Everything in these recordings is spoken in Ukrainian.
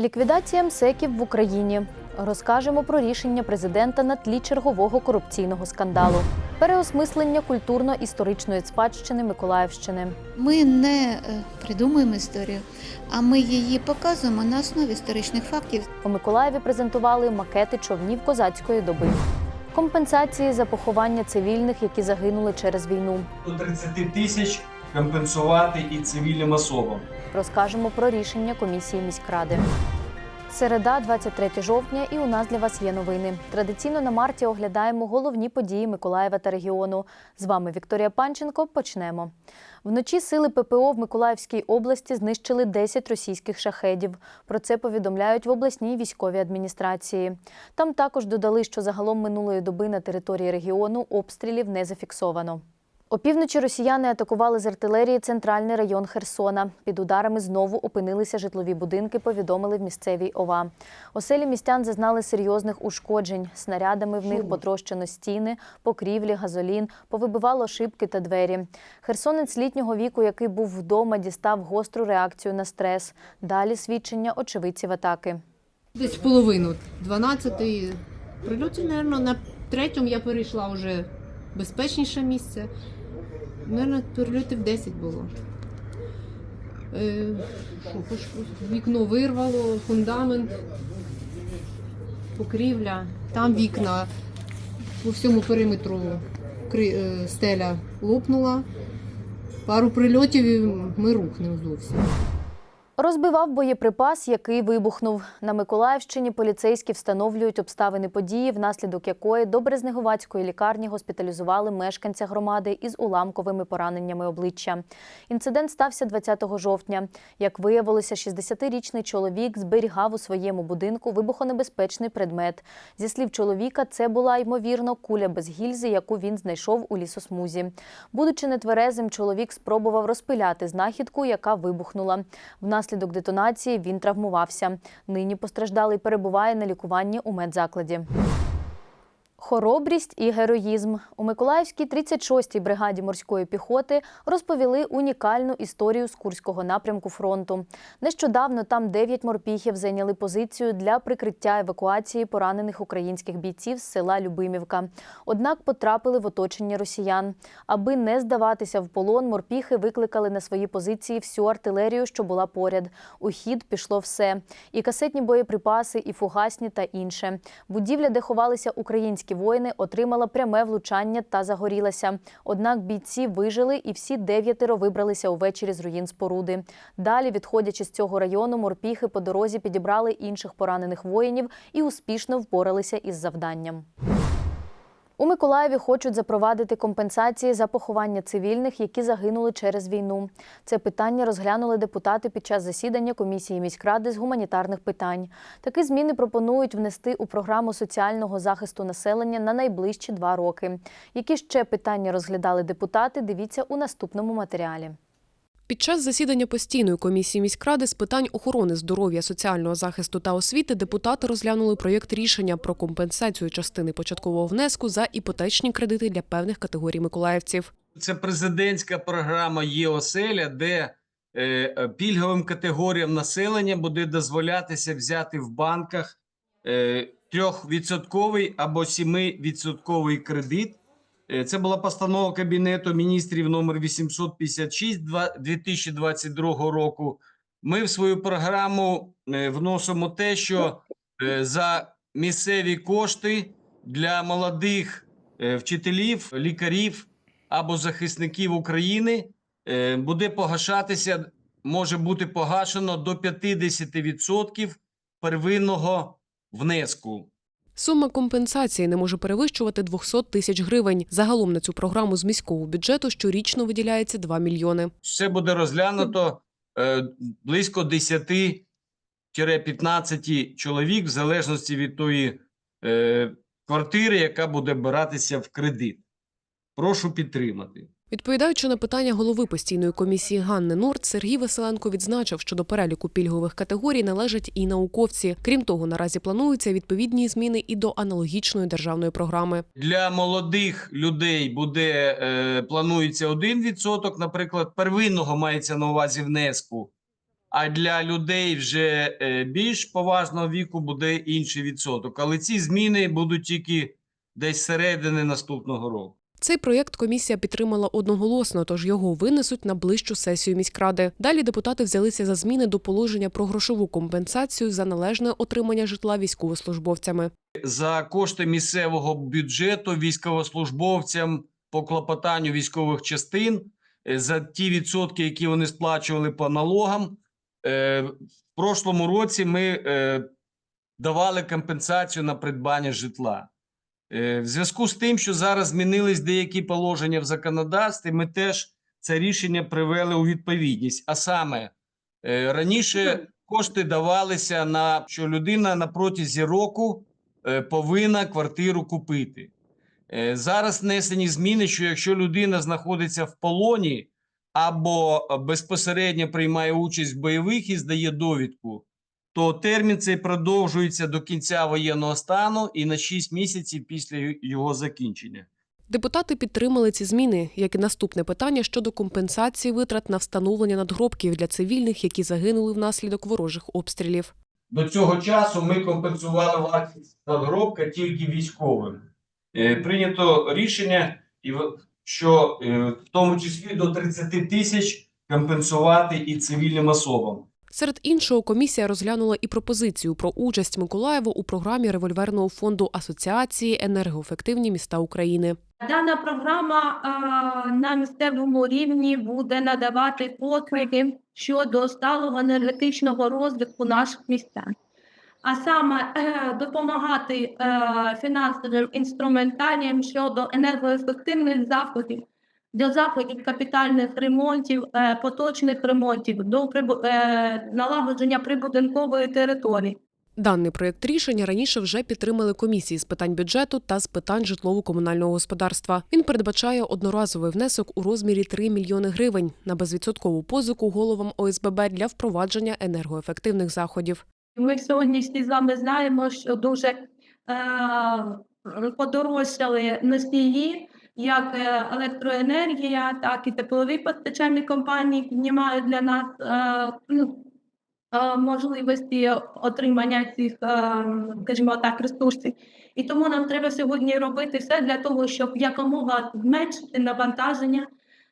Ліквідація МСЕКів в Україні. Розкажемо про рішення президента на тлі чергового корупційного скандалу, переосмислення культурно-історичної спадщини Миколаївщини. Ми не е, придумуємо історію, а ми її показуємо на основі історичних фактів. У Миколаєві презентували макети човнів козацької доби, компенсації за поховання цивільних, які загинули через війну. до 30 тисяч компенсувати і цивільним особам. Розкажемо про рішення комісії міськради. Середа, 23 жовтня, і у нас для вас є новини. Традиційно на марті оглядаємо головні події Миколаєва та регіону. З вами Вікторія Панченко. Почнемо. Вночі сили ППО в Миколаївській області знищили 10 російських шахедів. Про це повідомляють в обласній військовій адміністрації. Там також додали, що загалом минулої доби на території регіону обстрілів не зафіксовано. Опівночі росіяни атакували з артилерії центральний район Херсона. Під ударами знову опинилися житлові будинки, повідомили в місцевій ОВА. Оселі містян зазнали серйозних ушкоджень. Снарядами в них потрощено стіни, покрівлі, газолін, повибивало шибки та двері. Херсонець літнього віку, який був вдома, дістав гостру реакцію на стрес. Далі свідчення очевидців атаки. Десь половину. 12-й прильоті, мабуть, на третьому я перейшла вже безпечніше місце. Наверно, прильотів 10 було. Е, вікно вирвало, фундамент, покрівля, там вікна по всьому периметру е, стеля лопнула. Пару прильотів і ми рухнемо зовсім. Розбивав боєприпас, який вибухнув. На Миколаївщині поліцейські встановлюють обставини події, внаслідок якої до Березнеговацької лікарні госпіталізували мешканця громади із уламковими пораненнями обличчя. Інцидент стався 20 жовтня. Як виявилося, 60-річний чоловік зберігав у своєму будинку вибухонебезпечний предмет. Зі слів чоловіка, це була ймовірно куля без гільзи, яку він знайшов у лісосмузі. Будучи нетверезим, чоловік спробував розпиляти знахідку, яка вибухнула. Детонації він травмувався. Нині постраждалий перебуває на лікуванні у медзакладі. Хоробрість і героїзм у Миколаївській 36-й бригаді морської піхоти розповіли унікальну історію з Курського напрямку фронту. Нещодавно там 9 морпіхів зайняли позицію для прикриття евакуації поранених українських бійців з села Любимівка. Однак потрапили в оточення росіян. Аби не здаватися в полон, морпіхи викликали на свої позиції всю артилерію, що була поряд. У хід пішло все: і касетні боєприпаси, і фугасні та інше. Будівля, де ховалися українські воїни, отримала пряме влучання та загорілася. Однак бійці вижили, і всі дев'ятеро вибралися увечері з руїн споруди. Далі, відходячи з цього району, морпіхи по дорозі підібрали інших поранених воїнів і успішно впоралися із завданням. У Миколаєві хочуть запровадити компенсації за поховання цивільних, які загинули через війну. Це питання розглянули депутати під час засідання комісії міськради з гуманітарних питань. Такі зміни пропонують внести у програму соціального захисту населення на найближчі два роки. Які ще питання розглядали депутати? Дивіться у наступному матеріалі. Під час засідання постійної комісії міськради з питань охорони здоров'я, соціального захисту та освіти депутати розглянули проєкт рішення про компенсацію частини початкового внеску за іпотечні кредити для певних категорій миколаївців. Це президентська програма ЄОСЕЛЯ, де е, е, пільговим категоріям населення буде дозволятися взяти в банках е, трьохвідсотковий або 7% кредит. Е, Це була постанова Кабінету міністрів номер 856 2022 року. Ми в свою програму е, вносимо те, що е, за місцеві кошти для молодих вчителів, лікарів або захисників України буде погашатися, може бути погашено до 50% первинного внеску. Сума компенсації не може перевищувати 200 тисяч гривень. Загалом на цю програму з міського бюджету щорічно виділяється 2 мільйони. Все буде розглянуто е, близько 10-15 чоловік, в залежності від тої е, квартири, яка буде биратися в кредит. Прошу підтримати. Відповідаючи на питання голови постійної комісії Ганни Норд, Сергій Василенко відзначив, що до переліку пільгових категорій належать і науковці. Крім того, наразі плануються відповідні зміни і до аналогічної державної програми. Для молодих людей буде е, планується 1%, наприклад, первинного мається на увазі внеску. а для людей вже е, більш поважного віку буде інший відсоток. Але ці зміни будуть тільки десь середини наступного року. Цей проєкт комісія підтримала одноголосно, тож його винесуть на ближчу сесію міськради. Далі депутати взялися за зміни до положення про грошову компенсацію за належне отримання житла військовослужбовцями. За кошти місцевого бюджету військовослужбовцям по клопотанню військових частин е, за ті відсотки, які вони сплачували по налогам. е, В прошлому році ми е, давали компенсацію на придбання житла. Е, В зв'язку з тим, що зараз змінились деякі положення в законодавстві, ми теж це рішення привели у відповідність. А саме е, раніше кошти давалися на що людина на протязі року е, повинна квартиру купити. Зараз внесені зміни, що якщо людина знаходиться в полоні або безпосередньо приймає участь в бойових і здає довідку, то термін цей продовжується до кінця воєнного стану і на 6 місяців після його закінчення. Депутати підтримали ці зміни, як і наступне питання щодо компенсації витрат на встановлення надгробків для цивільних, які загинули внаслідок ворожих обстрілів. До цього часу ми компенсували вартість надгробка тільки військовим. Е, Прийнято рішення, що е, в тому числі до 30 тисяч компенсувати і цивільним особам. Серед іншого, комісія розглянула і пропозицію про участь Миколаєва у програмі револьверного фонду Асоціації енергоефективні міста України. Дана програма а, на місцевому рівні буде надавати послуги щодо сталого енергетичного розвитку наших містах, а саме е, допомагати е, фінансовим інструментаріям щодо енергоефективних заходів, до заходів капітальних ремонтів, е, поточних ремонтів, до е, налагодження прибудинкової території. Даний проєкт рішення раніше вже підтримали комісії з питань бюджету та з питань житлово-комунального господарства. Він передбачає одноразовий внесок у розмірі 3 мільйони гривень на безвідсоткову позику головам ОСББ для впровадження енергоефективних заходів. Ми сьогодні всі з вами знаємо, що дуже е, подорожчали носії, як е, електроенергія, так і теплові постачальні компанії піднімають для нас е, ну, е, можливості отримання цих, скажімо так, ресурсів. І тому нам треба сьогодні робити все для того, щоб якомога зменшити навантаження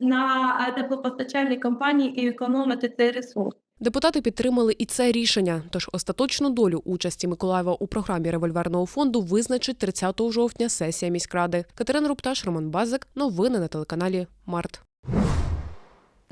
на теплопостачальні компанії і економити цей ресурс. Депутати підтримали і це рішення. Тож остаточну долю участі Миколаєва у програмі револьверного фонду визначить 30 жовтня сесія міськради. Катерина Рупташ, Роман Базик. Новини на телеканалі Март.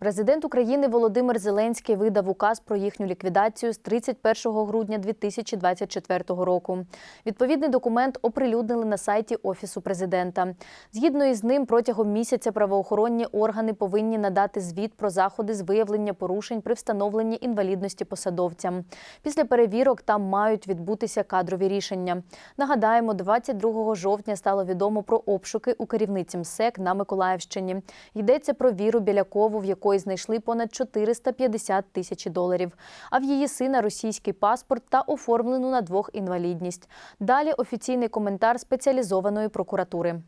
Президент України Володимир Зеленський видав указ про їхню ліквідацію з 31 грудня 2024 року. Відповідний документ оприлюднили на сайті Офісу президента. Згідно із ним, протягом місяця правоохоронні органи повинні надати звіт про заходи з виявлення порушень при встановленні інвалідності посадовцям. Після перевірок там мають відбутися кадрові рішення. Нагадаємо, 22 жовтня стало відомо про обшуки у керівниці МСЕК на Миколаївщині. Йдеться про Віру Білякову, в якої знайшли понад 450 тисяч доларів. А в її сина російський паспорт та оформлену на двох інвалідність. Далі офіційний коментар спеціалізованої прокуратури.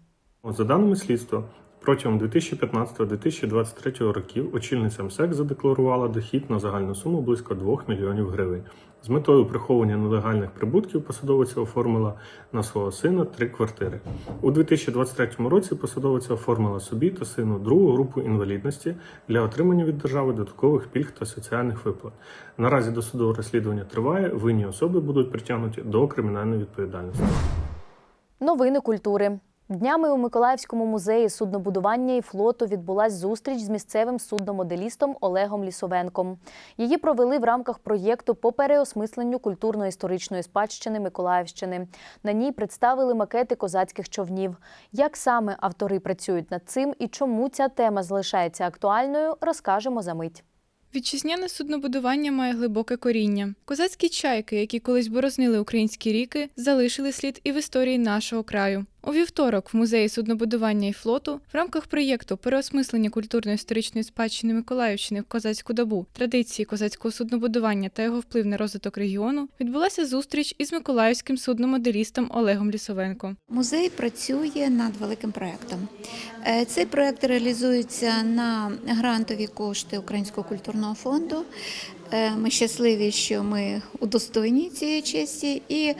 За даними слідства, протягом 2015-2023 років очільниця МСЕК задекларувала дохід на загальну суму близько 2 мільйонів гривень. З метою приховування нелегальних прибутків посадовиця оформила на свого сина три квартири. У 2023 році посадовиця оформила собі та сину другу групу інвалідності для отримання від держави додаткових пільг та соціальних виплат. Наразі досудове розслідування триває. Винні особи будуть притягнуті до кримінальної відповідальності. Новини культури. Днями у Миколаївському музеї суднобудування і флоту відбулась зустріч з місцевим судномоделістом Олегом Лісовенком. Її провели в рамках проєкту по переосмисленню культурно-історичної спадщини Миколаївщини. На ній представили макети козацьких човнів. Як саме автори працюють над цим і чому ця тема залишається актуальною, розкажемо за мить. Вітчизняне суднобудування має глибоке коріння. Козацькі чайки, які колись борознили українські ріки, залишили слід і в історії нашого краю. У вівторок в музеї суднобудування і флоту в рамках проєкту переосмислення культурно-історичної спадщини Миколаївщини в козацьку добу, традиції козацького суднобудування та його вплив на розвиток регіону відбулася зустріч із миколаївським судномоделістом Олегом Лісовенко. Музей працює над великим проєктом. Е, Цей проєкт реалізується на грантові кошти Українського культурного фонду. Е, Ми щасливі, що ми удостойні цієї честі. І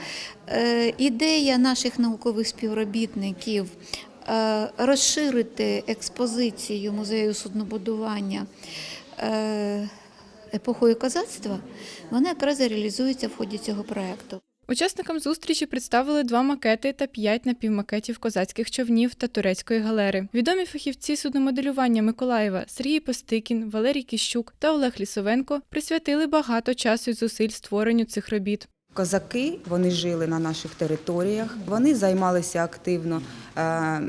е, ідея наших наукових співробітників е, розширити експозицію музею суднобудування епохою козацтва, вона якраз реалізується в ході цього проєкту. Учасникам зустрічі представили два макети та п'ять напівмакетів козацьких човнів та турецької галери. Відомі фахівці судномоделювання Миколаєва Сергій Постикін, Валерій Кіщук та Олег Лісовенко присвятили багато часу і зусиль створенню цих робіт. Козаки вони жили на наших територіях, вони займалися активно е,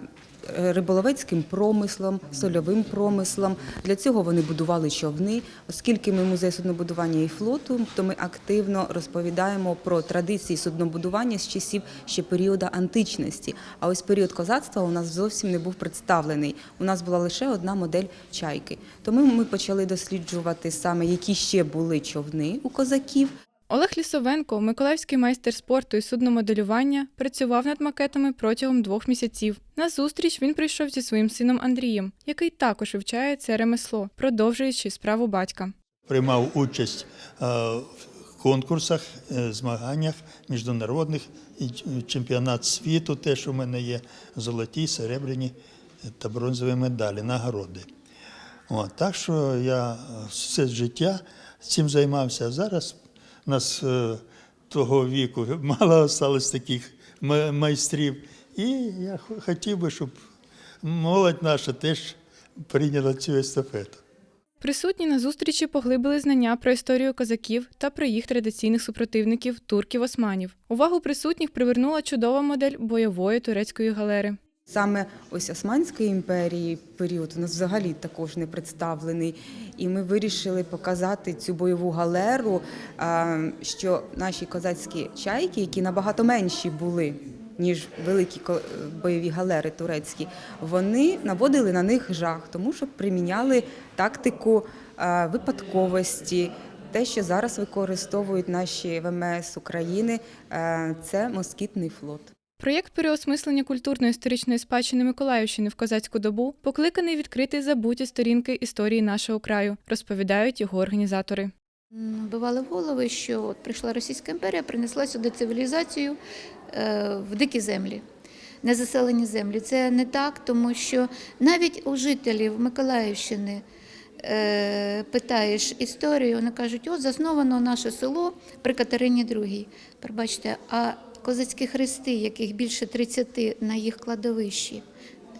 риболовецьким промислом, сольовим промислом. Для цього вони будували човни. Оскільки ми музей суднобудування і флоту, то ми активно розповідаємо про традиції суднобудування з часів ще періоду античності. А ось період козацтва у нас зовсім не був представлений. У нас була лише одна модель чайки. Тому ми почали досліджувати саме, які ще були човни у козаків. Олег Лісовенко, миколаївський майстер спорту і судномоделювання, працював над макетами протягом двох місяців. На зустріч він прийшов зі своїм сином Андрієм, який також вивчає це ремесло, продовжуючи справу батька. приймав участь е, в конкурсах, е, змаганнях міжнародних і чемпіонат світу, теж у мене є золоті, серебряні та бронзові медалі, нагороди. От, так що я е, все життя цим займався. Зараз нас е, того віку мало осталось таких майстрів. І я хотів би, щоб молодь наша теж прийняла цю естафету. Присутні на зустрічі поглибили знання про історію козаків та про їх традиційних супротивників турків-османів. Увагу присутніх привернула чудова модель бойової турецької галери. Саме ось Османської імперії період у нас взагалі також не представлений. І ми вирішили показати цю бойову галеру, що наші козацькі чайки, які набагато менші були, ніж великі бойові галери турецькі, вони наводили на них жах, тому що приміняли тактику випадковості. Те, що зараз використовують наші ВМС України, е, це москітний флот. Проєкт переосмислення культурно-історичної спадщини Миколаївщини в козацьку добу покликаний відкрити забуті сторінки історії нашого краю, розповідають його організатори. Бивали голови, що от прийшла Російська імперія, принесла сюди цивілізацію е, в дикі землі, незаселені землі. Це не так, тому що навіть у жителів Миколаївщини е, питаєш історію, вони кажуть, от засновано наше село при Катерині II. Пробачте, а козацькі хрести, яких більше 30 на їх кладовищі,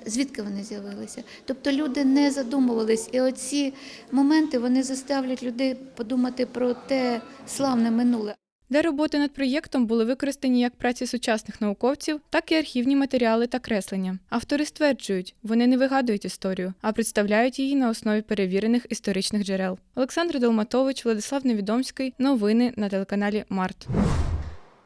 звідки вони з'явилися? Тобто люди не задумувались, і оці моменти вони заставлять людей подумати про те славне минуле. Для роботи над проєктом були використані як праці сучасних науковців, так і архівні матеріали та креслення. Автори стверджують, вони не вигадують історію, а представляють її на основі перевірених історичних джерел. Олександр Долматович, Владислав Невідомський. Новини на телеканалі Март.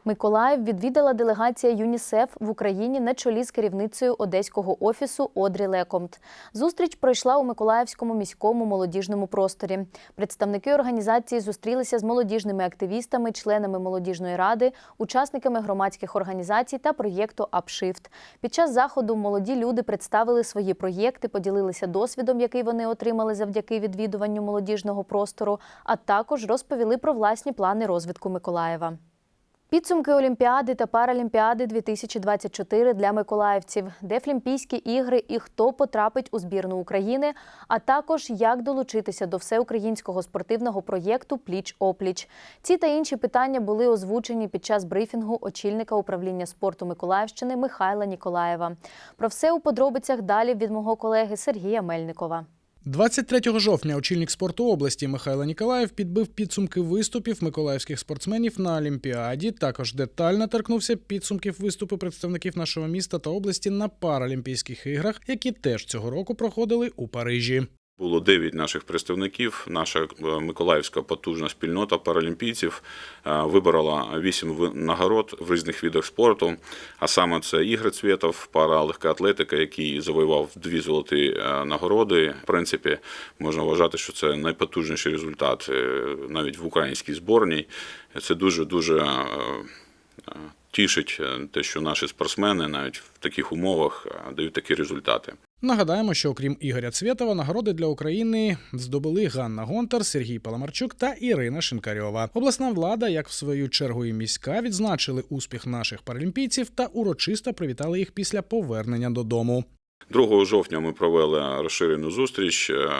Миколаїв відвідала делегація ЮНІСЕФ в Україні на чолі з керівницею одеського офісу Одрі Лекомт. Зустріч пройшла у Миколаївському міському молодіжному просторі. Представники організації зустрілися з молодіжними активістами, членами молодіжної ради, учасниками громадських організацій та проєкту «Апшифт». Під час заходу молоді люди представили свої проєкти, поділилися досвідом, який вони отримали завдяки відвідуванню молодіжного простору, а також розповіли про власні плани розвитку Миколаєва. Підсумки Олімпіади та Паралімпіади 2024 для миколаївців, Дефлімпійські ігри і хто потрапить у збірну України, а також як долучитися до всеукраїнського спортивного проєкту Пліч опліч. Ці та інші питання були озвучені під час брифінгу очільника управління спорту Миколаївщини Михайла Ніколаєва. Про все у подробицях далі від мого колеги Сергія Мельникова. 23 жовтня очільник спорту області Михайло Ніколаєв підбив підсумки виступів миколаївських спортсменів на Олімпіаді. Також детально торкнувся підсумків виступу представників нашого міста та області на Паралімпійських іграх, які теж цього року проходили у Парижі. Було 9 наших представників. Наша е, миколаївська потужна спільнота паралімпійців е, виборола 8 ви- нагород в різних видах спорту. А саме це Ігор Цвєтов, паралегкоатлетика, який завоював дві золоті е, нагороди. В принципі, можна вважати, що це найпотужніший результат навіть в українській зборній. Це дуже дуже. Тішить те, що наші спортсмени навіть в таких умовах дають такі результати. Нагадаємо, що окрім Ігоря Цвєтова, нагороди для України здобули Ганна Гонтар, Сергій Паламарчук та Ірина Шинкарьова. Обласна влада, як в свою чергу і міська, відзначили успіх наших паралімпійців та урочисто привітали їх після повернення додому. 2 жовтня ми провели розширену зустріч, е,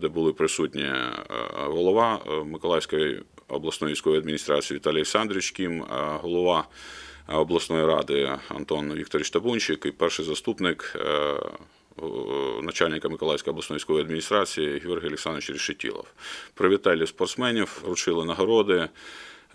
де були присутні е, голова е, Миколаївської обласної військової адміністрації Віталій Олександрович Кім, голова обласної ради Антон Вікторович Табунчик і перший заступник начальника Миколаївської обласної військової адміністрації Георгій Олександрович Решетілов. Привітали спортсменів, вручили нагороди.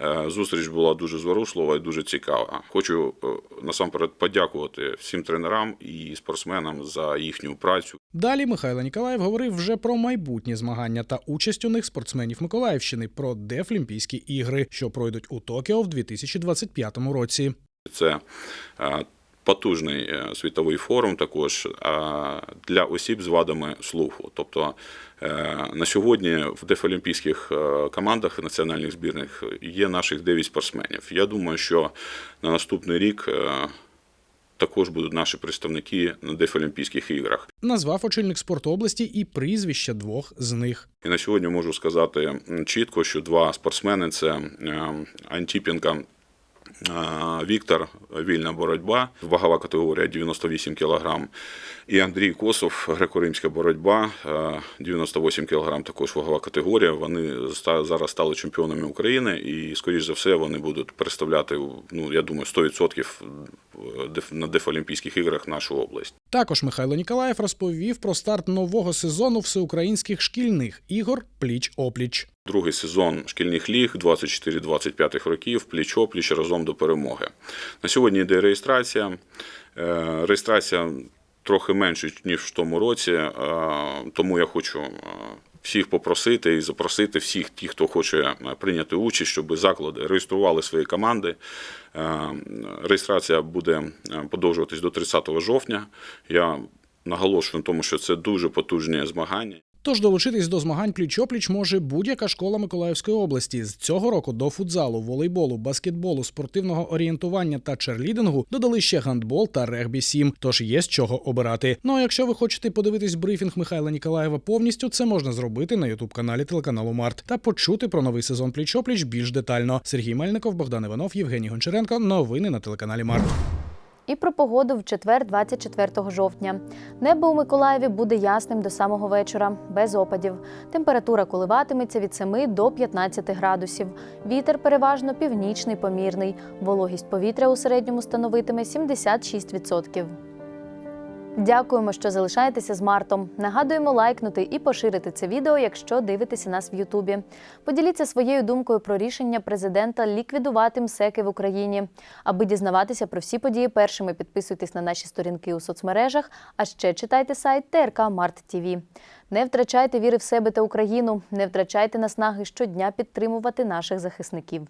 Е, Зустріч була дуже зворушлива і дуже цікава. Хочу е, насамперед подякувати всім тренерам і спортсменам за їхню працю. Далі Михайло Ніколаєв говорив вже про майбутні змагання та участь у них спортсменів Миколаївщини про Дефлімпійські ігри, що пройдуть у Токіо в 2025 році. Це е, потужний е, світовий форум також е, для осіб з вадами слуху. Тобто е, на сьогодні в дефолімпійських командах національних збірних є наших 9 спортсменів. Я думаю, що на наступний рік також будуть наші представники на дефолімпійських іграх. Назвав очільник спорту області і прізвища двох з них. І на сьогодні можу сказати чітко, що два спортсмени це е, Антіпенко е, Віктор, вільна боротьба, вагова категорія 98 кг. І Андрій Косов, греко-римська боротьба, е, 98 кг, також вагова категорія. Вони зараз стали чемпіонами України і, скоріш за все, вони будуть представляти, ну, я думаю, 100% на Дефолімпійських іграх нашу область. Також Михайло Ніколаєв розповів про старт нового сезону всеукраїнських шкільних ігор пліч опліч. Другий сезон шкільних ліг 24-25 років, пліч-опліч разом до перемоги. На сьогодні йде реєстрація. Е, Реєстрація трохи менше, ніж в тому році, е, тому я хочу е, всіх попросити і запросити всіх тих, хто хоче прийняти участь, щоб заклади реєстрували свої команди. Реєстрація буде подовжуватись до 30 жовтня. Я наголошую на тому, що це дуже потужні змагання. Тож долучитись до змагань пліч-опліч може будь-яка школа Миколаївської області. З цього року до футзалу, волейболу, баскетболу, спортивного орієнтування та черлідингу додали ще гандбол та регбі 7, тож є з чого обирати. Ну а якщо ви хочете подивитись брифінг Михайла Ніколаєва повністю, це можна зробити на ютуб каналі телеканалу Март та почути про новий сезон пліч-опліч більш детально. Сергій Мельников, Богдан Іванов, Євгеній Гончаренко. Новини на телеканалі Март. І про погоду в четвер, 24 жовтня. Небо у Миколаєві буде ясним до самого вечора, без опадів. Температура коливатиметься від 7 до 15 градусів. Вітер переважно північний помірний. Вологість повітря у середньому становитиме 76%. Дякуємо, що залишаєтеся з Мартом. Нагадуємо лайкнути і поширити це відео, якщо дивитеся нас в Ютубі. Поділіться своєю думкою про рішення президента ліквідувати МСЕКи в Україні. Аби дізнаватися про всі події першими, підписуйтесь на наші сторінки у соцмережах, а ще читайте сайт ТРК Март ТВ. Не втрачайте віри в себе та Україну, не втрачайте наснаги щодня підтримувати наших захисників.